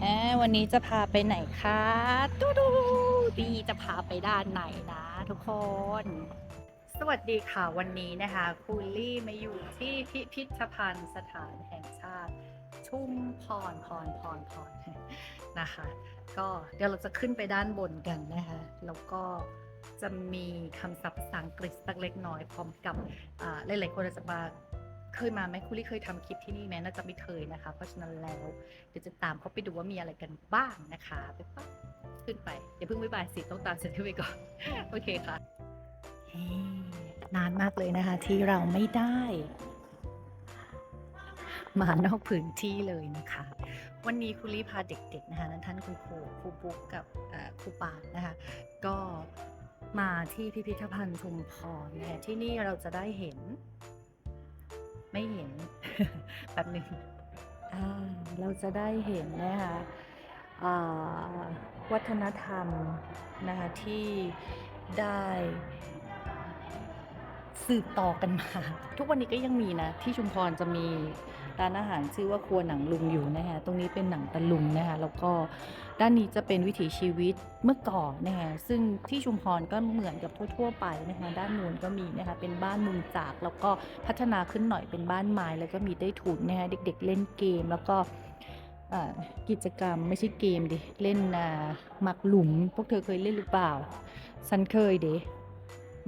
แอวันนี้จะพาไปไหนคะดูดูดีจะพาไปด้านไหนนะทุกคน สวัสดีค่ะวันนี้นะคะคูลลี่มาอยู่ที่พิพิธภัณฑ์สถานแห่งชาติ ชุ่มพรพรพรพรนะคะ ก็เดี๋ยวเราจะขึ้นไปด้านบนกันนะคะ แล้วก็จะมีคำศัพท์ภาษาอังกฤษสักเล็กน้อยพร้อมกับอ่าหลายๆคนจะมา เคยมาไหมคุลี่เคยทำคลิปที่นี่ไหมน่าจะไม่เคยนะคะ เพราะฉะนั้นแล้วเดี๋ยวจะตามเขาไปดูว่ามีอะไรกันบ้างนะคะไปปั๊บขึ้นไปอย่าเพิ่งบ๊ายบายสิต้องตามเสร็จขึ้นไปก่อนโอเคค่ะนานมากเลยนะคะ ที่เราไม่ได้ มานอกพื้นที่เลยนะคะ วันนี้ครูลี่พาเด็กๆนะคะนั้นท่านคุณครูครูปุ๊กกับครูปานนะคะ ก็มาที่พิพิธภัณฑ์ชุมพรเนะคะที่นี่เราจะได้เห็น ไม่เห็นแบบหนึ่งเราจะได้เห็นนะคะวัฒนธรรมนะคะที่ได้สืบต่อกันมา ทุกวันนี้ก็ยังมีนะ ที่ชุมพรจะมี ร้านอาหารชื่อว่าครัวหนังลุงอยู่นะคะตรงนี้เป็นหนังตะลุงนะคะแล้วก็ด้านนี้จะเป็นวิถีชีวิตเมื่อก่อนนะคะซึ่งที่ชุมพรก็เหมือนกับทั่วๆไปนะคะด้านนู้นก็มีนะคะเป็นบ้านมุงจาก แล้วก็พัฒนาขึ้นหน่อยเป็นบ้านไม้แล้วก็มีได้ถุนนะคะเด็ก ๆ เล่นเกมแล้วก็กิจกรรมไม่ใช่เกมดิเล่นหมักหลุม พวกเธอเคยเล่นหรือเปล่าฉันเคยเด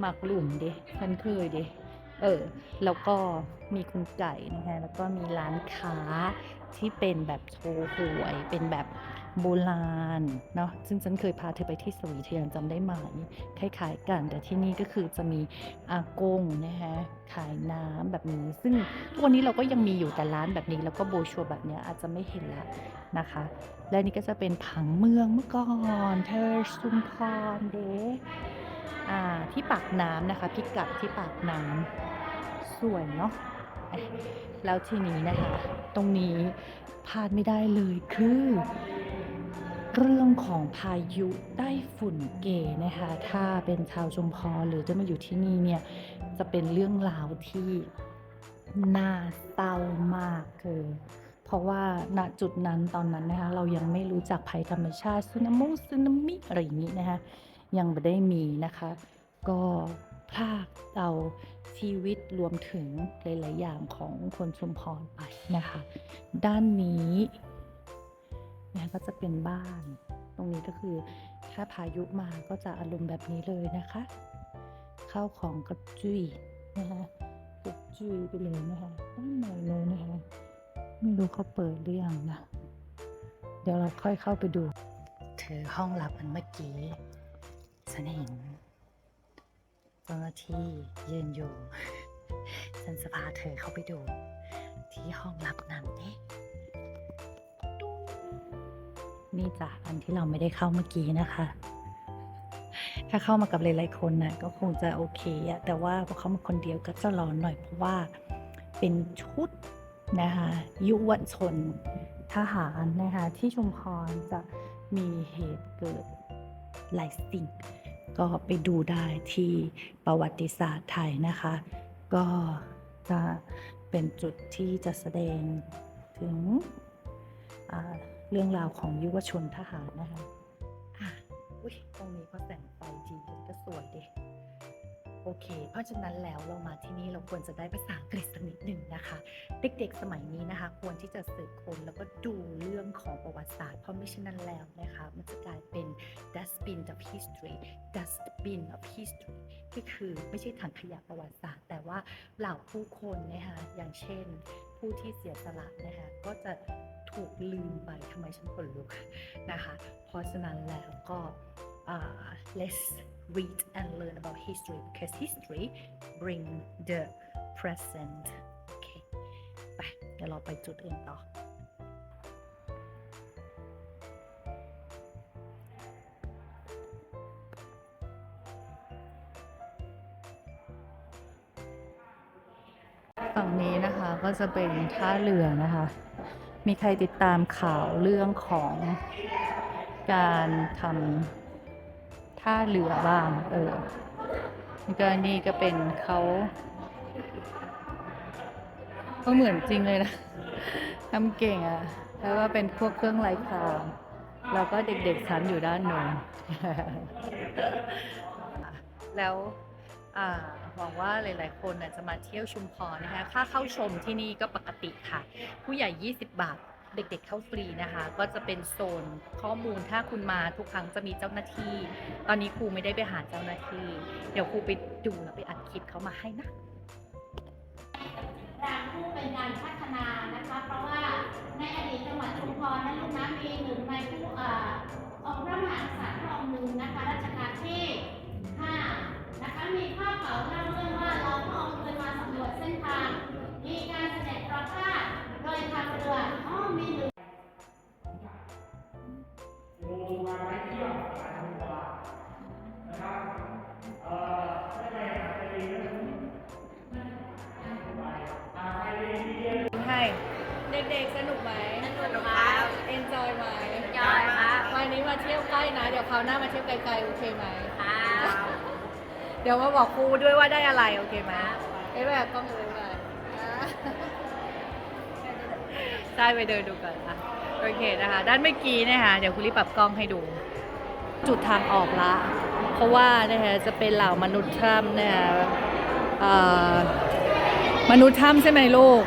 หมักหลุมเดฉันเคยเด เออ แล้วก็มีคุณไก่นะคะ แล้วก็มีร้านค้าที่เป็นแบบโชว์หวย เป็นแบบโบราณเนาะ ซึ่งฉันเคยพาเธอไปที่สวีเทียนจำได้ไหม คล้ายๆกัน แต่ที่นี่ก็คือจะมีอากงนะคะขายน้ำแบบนี้ ซึ่งทุกวันนี้เราก็ยังมีอยู่แต่ร้านแบบนี้ แล้วก็โบชัวแบบเนี้ยอาจจะไม่เห็นล้วนะคะ และนี่ก็จะเป็นผังเมืองเมื่อก่อน เธอชุมพรเดที่ปากน้ำนะคะ พิกัดที่ปากน้ำ สวยเนาะแล้วทีนี้นะคะ ตรงนี้พลาดไม่ได้เลยคือ เรื่องของพายุใต้ฝุ่นเกนะคะ ถ้าเป็นชาวชุมพรหรือจะมาอยู่ที่นี่เนี่ย จะเป็นเรื่องราวที่น่าเศร้ามากคือเพราะว่าณจุดนั้นตอนนั้นนะคะ เรายังไม่รู้จักภัยธรรมชาติสึนามิสึนามิอะไรอย่างนี้นะคะยังไม่ได้มีนะคะ ก็ พลากเอาชีวิตรวมถึงหลายๆอย่างของคนชุมพรไปนะคะ ด้านนี้เนี่ยก็จะเป็นบ้าน ตรงนี้ก็คือถ้าพายุมาก็จะอารมณ์แบบนี้เลยนะคะ เข้าของกระจุยนะคะกระจุยไปเลยนะคะด้านในเลยนะคะไม่รู้เขาเปิดหรือยังนะเดี๋ยวเราค่อยเข้าไปดู เธอห้องลับอันเมื่อกี้ฉันเห็น เจ้าหน้าที่ยืนอยู่ฉันจะพาเธอเข้าไปดู ที่ห้องลับนั้นเอ๊ะนี่จ้ะอันที่เราไม่ได้เข้าเมื่อกี้นะคะ ถ้าเข้ามากับหลายๆคนนะก็คงจะโอเคอะแต่ว่าพอเข้ามาคนเดียวก็จะร้อนหน่อยเพราะว่าเป็นชุดนะคะยุวชนทหารนะคะที่ชุมพรจะมีเหตุเกิดหลายสิ่ง ก็ไปดูได้ที่ประวัติศาสตร์ไทยนะคะ ก็จะเป็นจุดที่จะแสดงถึงเรื่องราวของยุวชนทหารนะคะอะอุ้ยตรงนี้ก็แต่งไฟดีก็สวยดี โอเค เพราะฉะนั้นแล้วเรามาที่นี่เราควรจะได้ภาษาอังกฤษสักนิดหนึ่งนะคะ เด็กๆสมัยนี้นะคะ ควรที่จะสืบค้นแล้วก็ดูเรื่องของประวัติศาสตร์ เพราะไม่เช่นนั้นแล้วนะคะ มันจะกลายเป็น dustbin of history dustbin of history ก็คือไม่ใช่ถังขยะประวัติศาสตร์ แต่ว่าเหล่าผู้คนนะคะอย่างเช่น ผู้ที่เสียสละนะคะก็จะถูกลืมไปทำไมฉันขนลุกนะคะ เพราะฉะนั้นแล้วก็อ่า let's read and learn about history because history bring the present โอเคไปเดี๋ยวเราไปจุดอื่นต่อ ฝั่งนี้นะคะก็จะเป็นท่าเรือนะคะ มีใครติดตามข่าวเรื่องของการทำ ท่าเรือบ้าง เออก็นี่ก็เป็นเขาก็เหมือนจริงเลยนะทำเก่งอะ่ะ แล้วก็เป็นพวกเครื่องไร้คางแล้วก็เด็กๆชั้นอยู่ด้านโน้นแล้วหวังว่าหลาย ๆ คนจะมาเที่ยวชุมพรนะคะ ค่าเข้าชมที่นี่ก็ปกติค่ะ ผู้ใหญ่ 20 บาท เด็กๆเข้าฟรีนะคะ ก็จะเป็นโซนข้อมูลถ้าคุณมาทุกครั้งจะมีเจ้าหน้าที่ ตอนนี้ครูไม่ได้ไปหาเจ้าหน้าที่ เดี๋ยวครูไปดูแล้วไปอัดคลิปเขามาให้นะรางผู้เป็นการพัฒนานะคะ เพราะว่าในอดีตจังหวัดชุมพรนั้นลูกน้ำมีหนึ่งในผู้ออองค์พระมหา ด็กๆ สนุกไหมสนุกครับ เอนจอยไหม enjoy ครับวันนี้มาเที่ยวใกล้นะ เดี๋ยวคราวหน้ามาเที่ยวไกลๆ โอเคไหม ครับ เดี๋ยวมาบอกครูด้วยว่าได้อะไร โอเคไหมไอ้แบบต้องเลยไปได้ไปเดินดูก่อนอะ โอเคนะคะ ด้านเมื่อกี้เนะคะเดี๋ยวคุณรีบปรับกล้องให้ดู จุดทางออกละ เพราะว่านะคะจะเป็นเหล่ามนุษย์ถ้ำนะคะเอ่อมนุษย์ถ้ำใช่ไหมลูก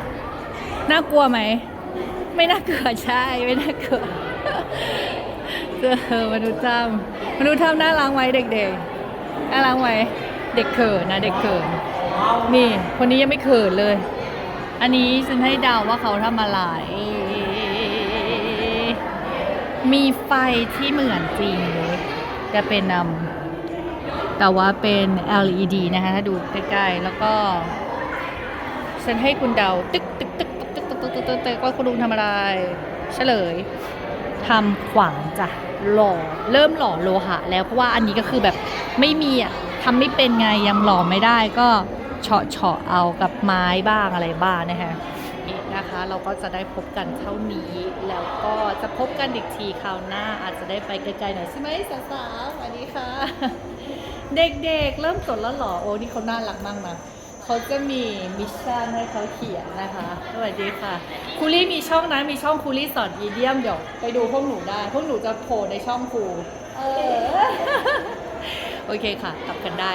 น่ากลัวไหม ไม่น่ากลัวใช่ไม่น่ากลัวเจอมนุษย์ถ้ำมนุษย์ถ้ำน่ารักไหมเด็กๆน่ารักไหมเด็กเขินนะเด็กเขินนี่คนนี้ยังไม่เขินเลย อันนี้ฉันให้เดาว่าเขาทำอะไรมีไฟที่เหมือนจริงเลย จะเป็นนำแต่ว่าเป็น LED นะคะ ถ้าดูใกล้ๆ แล้วก็ ฉันให้คุณเดา ตึกตึกตึก ตึกตึกตึกตึกตึกตึกว่าคุณลุงทำอะไร เฉลยทำขวานจ้ะหล่อเริ่มหล่อโลหะ แล้วเพราะว่าอันนี้ก็คือแบบไม่มีอะทำไม่เป็นไงยังหล่อไม่ได้ก็เฉาะเฉาะเอากับไม้บ้างอะไรบ้างนะคะนี่นะคะเราก็จะได้พบกันเท่านี้แล้วก็จะพบกันอีกทีคราวหน้าอาจจะได้ไปไกลๆหน่อยใช่ไหมสาวๆสวัสดีค่ะ เด็กๆเริ่มจดแล้วเหรอโอ้นี่เขาน่ารักมากนะ เขาจะมีมิชชั่นให้เขาเขียนนะคะ สวัสดีค่ะครูลี่มีช่องนะ มีช่องครูลี่สอนอีเดียม เดี๋ยวไปดูพวกหนูได้ พวกหนูจะโผล่ในช่องครู เออ โอเคค่ะกลับกันได้